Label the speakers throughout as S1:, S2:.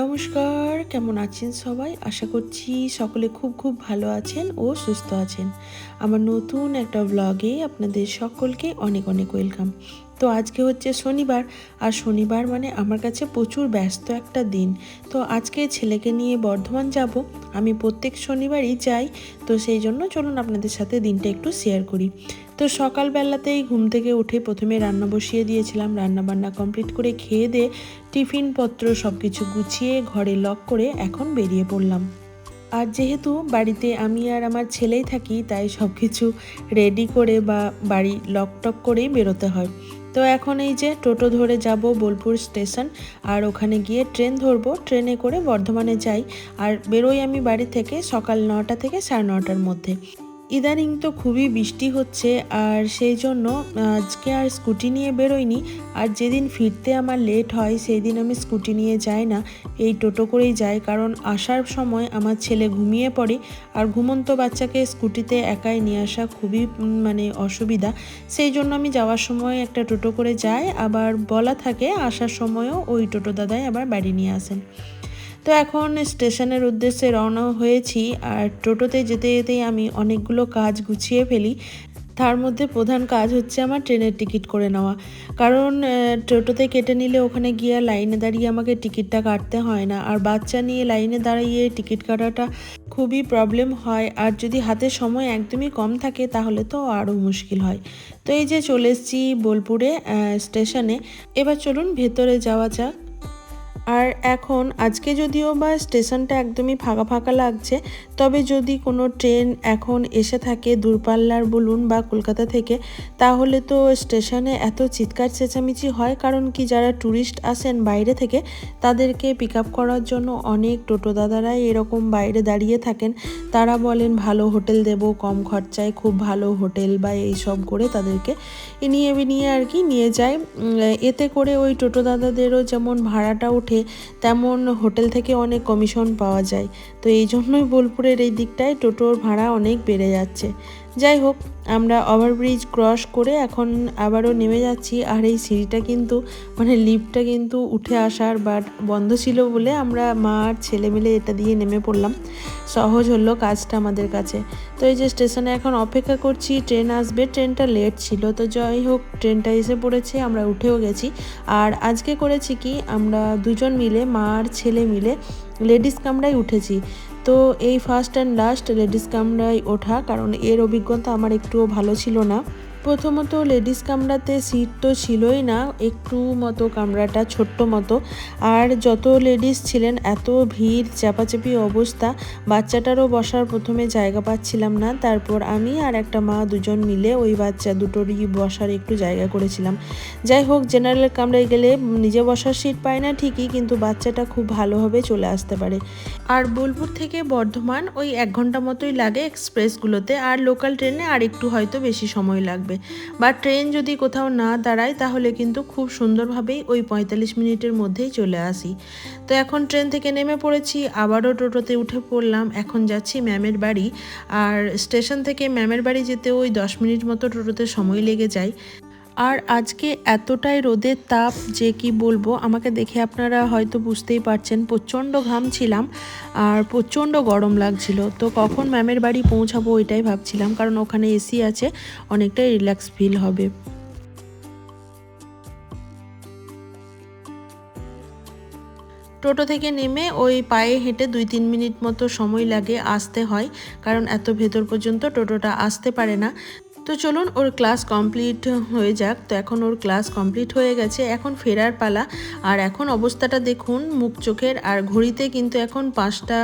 S1: নমস্কার, কেমন আছেন সবাই? আশা করছি সকলে খুব খুব ভালো আছেন ও সুস্থ আছেন। আমার নতুন একটা ব্লগে আপনাদের সকলকে অনেক অনেক ওয়েলকাম তো আজকে হচ্ছে শনিবার, আর শনিবার মানে আমার কাছে প্রচুর ব্যস্ত একটা দিন। তো আজকে ছেলেকে নিয়ে বর্ধমান যাব, আমি প্রত্যেক শনিবারই যাই, তো সেই জন্য চলুন আপনাদের সাথে দিনটা একটু শেয়ার করি। তো সকালবেলাতেই ঘুম থেকে উঠে প্রথমে রান্না বসিয়ে দিয়েছিলাম। রান্না বান্না কমপ্লিট করে খেয়ে দিয়ে টিফিনপত্র সব কিছু গুছিয়ে ঘরে লক করে এখন বেরিয়ে পড়লাম। আর যেহেতু বাড়িতে আমি আর আমার ছেলেই থাকি, তাই সব কিছু রেডি করে বা বাড়ি লক টক করেই বেরোতে হয়। তো এখন এই যে টোটো ধরে যাব বোলপুর স্টেশন, আর ওখানে গিয়ে ট্রেন ধরবো। ট্রেনে করে বর্ধমানে যাই। আর বেরোই আমি বাড়ি থেকে সকাল নটা থেকে সাড়ে নটার মধ্যে। ইদানিং তো খুবই বৃষ্টি হচ্ছে আর সেই জন্য আজকে আর স্কুটি নিয়ে বেরোইনি। আর যেদিন ফিরতে আমার লেট হয় সেই দিন আমি স্কুটি নিয়ে যাই না। এই টোটো করেই যাই কারণ আসার সময় আমার ছেলে ঘুমিয়ে পড়ে আর ঘুমন্ত বাচ্চাকে স্কুটিতে একাই নিয়ে আসা খুবই মানে অসুবিধা। সেই জন্য আমি যাওয়ার সময় একটা টোটো করে যাই। আবার বলা থাকে আসার সময়ও ওই টোটো দাদাই আবার বাড়ি নিয়ে আসেন। তো এখন স্টেশনের উদ্দেশ্যে রওনা হয়েছি আর টোটোতে যেতে যেতেই আমি অনেকগুলো কাজ গুছিয়ে ফেলি। তার মধ্যে প্রধান কাজ হচ্ছে আমার ট্রেনের টিকিট করে নেওয়া। কারণ টোটোতে কেটে নিলে ওখানে গিয়ে লাইনে দাঁড়িয়ে আমাকে টিকিটটা কাটতে হয় না। আর বাচ্চা নিয়ে লাইনে দাঁড়িয়ে টিকিট কাটাটা খুবই প্রবলেম হয়। আর যদি হাতে সময় একদমই কম থাকে, তাহলে তো আরও মুশকিল হয়। তো এই যে চলে এসেছি বোলপুরে স্টেশনে। এবার চলুন ভেতরে যাওয়া যাক। আর এখন আজকে যদিও বা স্টেশনটা একদমই ফাঁকা ফাঁকা লাগছে, তবে যদি কোনো ট্রেন এখন এসে থাকে দূরপাল্লার বলুন বা কলকাতা থেকে, তাহলে তো স্টেশনে এত চিৎকার চেঁচামেচি হয়, কারণ কি যারা ট্যুরিস্ট আসেন বাইরে থেকে, তাদেরকে পিক আপ করার জন্য অনেক টোটো দাদারাই এরকম বাইরে দাঁড়িয়ে থাকেন। তারা বলেন, ভালো হোটেল দেব, কম খরচায় খুব ভালো হোটেল বা এইসব করে তাদেরকে নিয়ে নিয়ে আর কি নিয়ে যায়। এতে করে ওই টোটো দাদাদেরও যেমন ভাড়াটা ওঠে থাকে তেমন হোটেল থেকে অনেক কমিশন পাওয়া যায়। তো এই জন্যই বোলপুরের এই দিকটায় টোটোর ভাড়া অনেক বেড়ে যাচ্ছে। যাই হোক, আমরা ওভারব্রিজ ক্রস করে এখন আবারও নেমে যাচ্ছি আর এই সিঁড়িটা কিন্তু মানে লিফটটা কিন্তু উঠে আসার বাট বন্ধ ছিল বলে আমরা মা আর ছেলে মিলে এটা দিয়ে নেমে পড়লাম। সহজ হলো কাজটা আমাদের কাছে। তো এই যে স্টেশনে এখন অপেক্ষা করছি, ট্রেন আসবে, ট্রেনটা লেট ছিল। তো যাই হোক, ট্রেনটা এসে পড়েছে, আমরা উঠেও গেছি। আর আজকে করেছি কি, আমরা দুজন মিলে, মা আর ছেলে মিলে লেডিস কামরায় উঠেছি। তো এই ফার্স্ট অ্যান্ড লাস্ট লেডিস কামরায় ওঠা, কারণ এর অভিজ্ঞতা আমার একটুও ভালো ছিল না। প্রথমত লেডিস কামরাতে সিট তো ছিলই না, একটু মতো কামরাটা ছোট্ট মতো। আর যত লেডিস ছিলেন, এত ভিড়, চাপাচাপি অবস্থা, বাচ্চাটারও বসার প্রথমে জায়গা পাচ্ছিলাম না। তারপর আমি আর একটা মা দুজন মিলে ওই বাচ্চা দুটোরই বসার একটু জায়গা করেছিলাম। যাই হোক জেনারেল কামরায় গেলে নিজে বসার সিট পায় না ঠিকই, কিন্তু বাচ্চাটা খুব ভালোভাবে চলে আসতে পারে। আর বোলপুর থেকে বর্ধমান ওই এক ঘণ্টা মতোই লাগে এক্সপ্রেসগুলোতে, আর লোকাল ট্রেনে আর একটু হয়তো বেশি সময় লাগবে। বা ট্রেন যদি কোথাও না দাঁড়ায়, তাহলে কিন্তু খুব সুন্দরভাবেই ওই পঁয়তাল্লিশ মিনিটের মধ্যেই চলে আসি। তো এখন ট্রেন থেকে নেমে পড়েছি, আবারও টোটোতে উঠে পড়লাম, এখন যাচ্ছি ম্যামের বাড়ি। আর স্টেশন থেকে ম্যামের বাড়ি যেতে ওই দশ মিনিট মতো টোটোতে সময় লেগে যায়। আর আজকে এতটাই রোদের তাপ যে কি বলব, আমাকে দেখে আপনারা হয়তো বুঝতেই পারছেন, প্রচণ্ড ঘাম ছিলাম আর প্রচণ্ড গরম লাগছিল। তো কখন ম্যামের বাড়ি পৌঁছাবো ওইটাই ভাবছিলাম, কারণ ওখানে এসি আছে, অনেকটাই রিল্যাক্স ফিল হবে। টোটো থেকে নেমে ওই পায়ে হেঁটে দুই তিন মিনিট মতো সময় লাগে আসতে হয়, কারণ এত ভেতর পর্যন্ত টোটোটা আসতে পারে না। তো চলুন, ওর ক্লাস কমপ্লিট হয়ে যাক। তো এখন ওর ক্লাস কমপ্লিট হয়ে গেছে, এখন ফেরার পালা। আর এখন অবস্থাটা দেখুন, মুখ চোখের, আর ঘড়িতে কিন্তু এখন পাঁচটা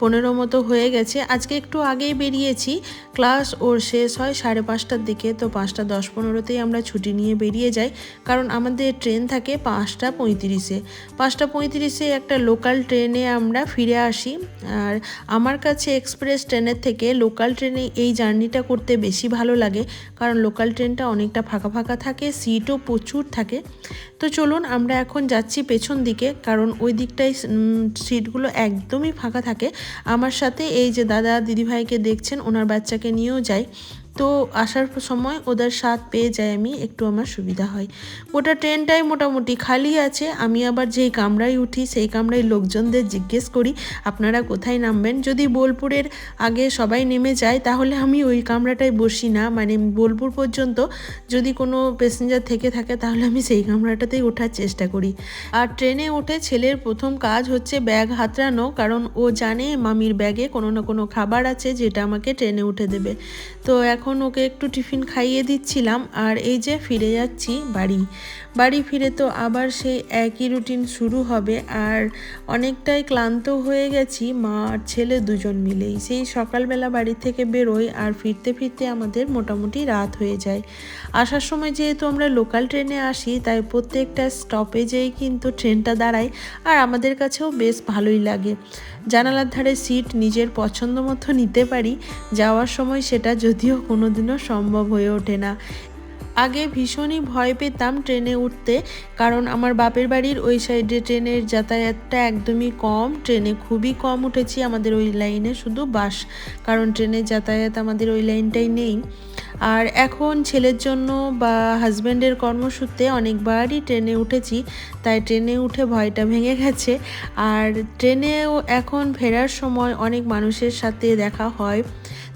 S1: পনেরো মতো হয়ে গেছে। আজকে একটু আগেই বেরিয়েছি, ক্লাস ওর শেষ হয় সাড়ে পাঁচটার দিকে। তো পাঁচটা দশ পনেরোতেই আমরা ছুটি নিয়ে বেরিয়ে যাই, কারণ আমাদের ট্রেন থাকে পাঁচটা পঁয়ত্রিশে। পাঁচটা পঁয়ত্রিশে একটা লোকাল ট্রেনে আমরা ফিরে আসি। আর আমার কাছে এক্সপ্রেস ট্রেনের থেকে লোকাল ট্রেনে এই জার্নিটা করতে বেশি ভালো লাগে। কারণ লোকাল ট্রেনটা অনেকটা ফাঁকা ফাঁকা থাকে সিটও প্রচুর থাকে। তো চলুন আমরা এখন যাচ্ছি পেছন দিকে, কারণ ওই দিকটায় সিটগুলো একদমই ফাঁকা থাকে। আমার সাথে এই যে দাদা দিদিভাইকে দেখছেন, ওনার বাচ্চাকে নিয়েও যাই। তো আসার সময় ওদের স্বাদ পেয়ে যাই আমি, একটু আমার সুবিধা হয়। গোটা ট্রেনটাই মোটামুটি খালি আছে। আমি আবার যেই কামরায় উঠি, সেই কামরায় লোকজনদের জিজ্ঞেস করি, আপনারা কোথায় নামবেন? যদি বোলপুরের আগে সবাই নেমে যায়, তাহলে আমি ওই কামরাটায় বসি না। মানে বোলপুর পর্যন্ত যদি কোনো প্যাসেঞ্জার থেকে থাকে, তাহলে আমি সেই কামরাটাতেই ওঠার চেষ্টা করি। আর ট্রেনে উঠে ছেলের প্রথম কাজ হচ্ছে ব্যাগ হাতড়ানো, কারণ ও জানে মামির ব্যাগে কোনো না কোনো খাবার আছে, যেটা আমাকে ট্রেনে উঠে দেবে। তো এখন ওকে একটু টিফিন খাইয়ে দিচ্ছিলাম আর এই যে ফিরে যাচ্ছি বাড়ি। বাড়ি ফিরে তো আবার সেই একই রুটিন শুরু হবে আর অনেকটাই ক্লান্ত হয়ে গেছি মা আর ছেলে দুজন মিলেই। সেই সকালবেলা বাড়ি থেকে বেরোই আর ফিরতে ফিরতে আমাদের মোটামুটি রাত হয়ে যায়। আসার সময় যেহেতু আমরা লোকাল ট্রেনে আসি, তাই প্রত্যেকটা স্টপেজেই কিন্তু ট্রেনটা দাঁড়ায় আর আমাদের কাছেও বেশ ভালোই লাগে। জানালার ধারে সিট নিজের পছন্দ মতো নিতে পারি, যাওয়ার সময় সেটা যদিও কোনোদিনও সম্ভব হয়ে ওঠে না। আগে ভীষণই ভয় পেতাম ট্রেনে উঠতে, কারণ আমার বাপের বাড়ির ওই সাইডে ট্রেনের যাতায়াতটা একদমই কম। ট্রেনে খুবই কম উঠেছি আমাদের ওই লাইনে শুধু বাস, কারণ ট্রেনের যাতায়াত আমাদের ওই লাইনটাই নেই। আর এখন ছেলের জন্য বা হাজব্যান্ডের কর্মসূত্রে অনেকবারই ট্রেনে উঠেছি, তাই ট্রেনে উঠে ভয়টা ভেঙে গেছে। আর ট্রেনেও এখন ফেরার সময় অনেক মানুষের সাথে দেখা হয়,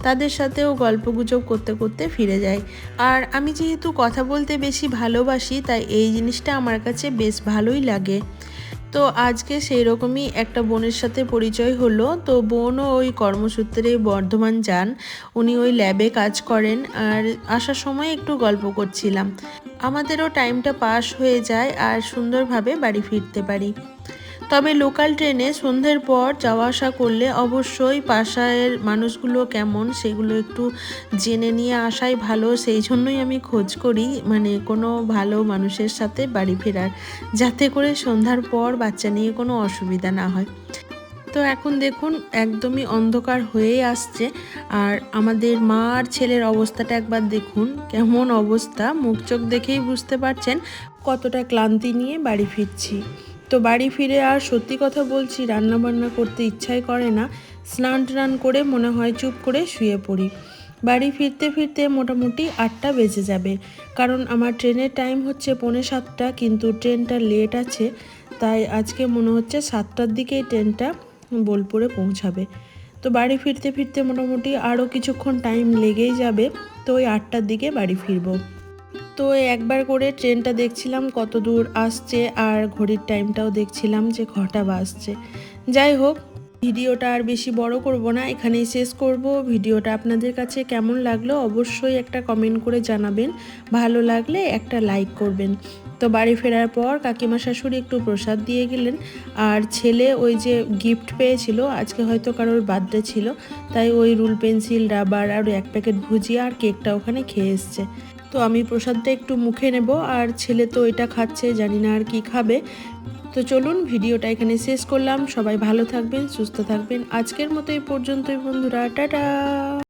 S1: তাদের সাথেও গল্পগুজব করতে করতে ফিরে যাই। আর আমি যেহেতু কথা বলতে বেশি ভালোবাসি, তাই এই জিনিসটা আমার কাছে বেশ ভালোই লাগে। তো আজকে সেই রকমই একটা বোনের সাথে পরিচয় হলো। তো বোনও ওই কর্মসূত্রে বর্ধমান যান। উনি ওই ল্যাবে কাজ করেন আর আসার সময় একটু গল্প করছিলাম। আমাদেরও টাইমটা পাস হয়ে যায় আর সুন্দরভাবে বাড়ি ফিরতে পারি। তবে লোকাল ট্রেনে সন্ধ্যের পর যাওয়া আসা করলে অবশ্যই পাশায়ের মানুষগুলো কেমন সেগুলো একটু জেনে নিয়ে আসাই ভালো। সেই জন্যই আমি খোঁজ করি মানে কোনো ভালো মানুষের সাথে বাড়ি ফেরার, যাতে করে সন্ধ্যার পর বাচ্চা নিয়ে কোনো অসুবিধা না হয়। তো এখন দেখুন, একদমই অন্ধকার হয়ে আসছে। আর আমাদের মা আর ছেলের অবস্থাটা একবার দেখুন, কেমন অবস্থা। মুখ চোখ দেখেই বুঝতে পারছেন কতটা ক্লান্তি নিয়ে বাড়ি ফিরছি। তো বাড়ি ফিরে আর সত্যি কথা বলছি রান্না বান্না করতে ইচ্ছাই করে না। স্নান টান করে মনে হয় চুপ করে শুয়ে পড়ি। বাড়ি ফিরতে ফিরতে মোটামুটি আটটা বেজে যাবে। কারণ আমার ট্রেনের টাইম হচ্ছে পৌনে সাতটা, কিন্তু ট্রেনটা লেট আছে, তাই আজকে মনে হচ্ছে সাতটার দিকেই ট্রেনটা বোলপুরে পৌঁছাবে। তো বাড়ি ফিরতে ফিরতে মোটামুটি আরও কিছুক্ষণ টাইম লেগেই যাবে, তো ওই আটটার দিকে বাড়ি ফিরবো। তো একবার করে ট্রেনটা দেখছিলাম কত দূর আসছে আর ঘড়ির টাইমটাও দেখছিলাম যে ঘটা বাজছে। যাই হোক, ভিডিওটা আর বেশি বড় করব না, এখানেই শেষ করব। ভিডিওটা আপনাদের কাছে কেমন লাগল অবশ্যই একটা কমেন্ট করে জানাবেন। ভালো লাগলে একটা লাইক করবেন। তো বাড়ি ফেরার পর কাকিমা শাশুড়ি একটু প্রসাদ দিয়ে গেলেন। আর ছেলে ওই যে গিফট পেয়েছিল, আজকে হয়তো কারোর বার্থডে ছিল, তাই ওই রুল পেন্সিল রাবার আর এক প্যাকেট ভুজিয়া আর কেকটা ওখানে খেয়ে এসছে। তো আমি প্রসাদটা একটু মুখে নেব আর ছেলে তো এটা খাচ্ছে, জানি না আর কি খাবে। তো চলুন ভিডিওটা এখানে শেষ করলাম। সবাই ভালো থাকবেন, সুস্থ থাকবেন। আজকের মতো এই পর্যন্তই বন্ধুরা। টাটা!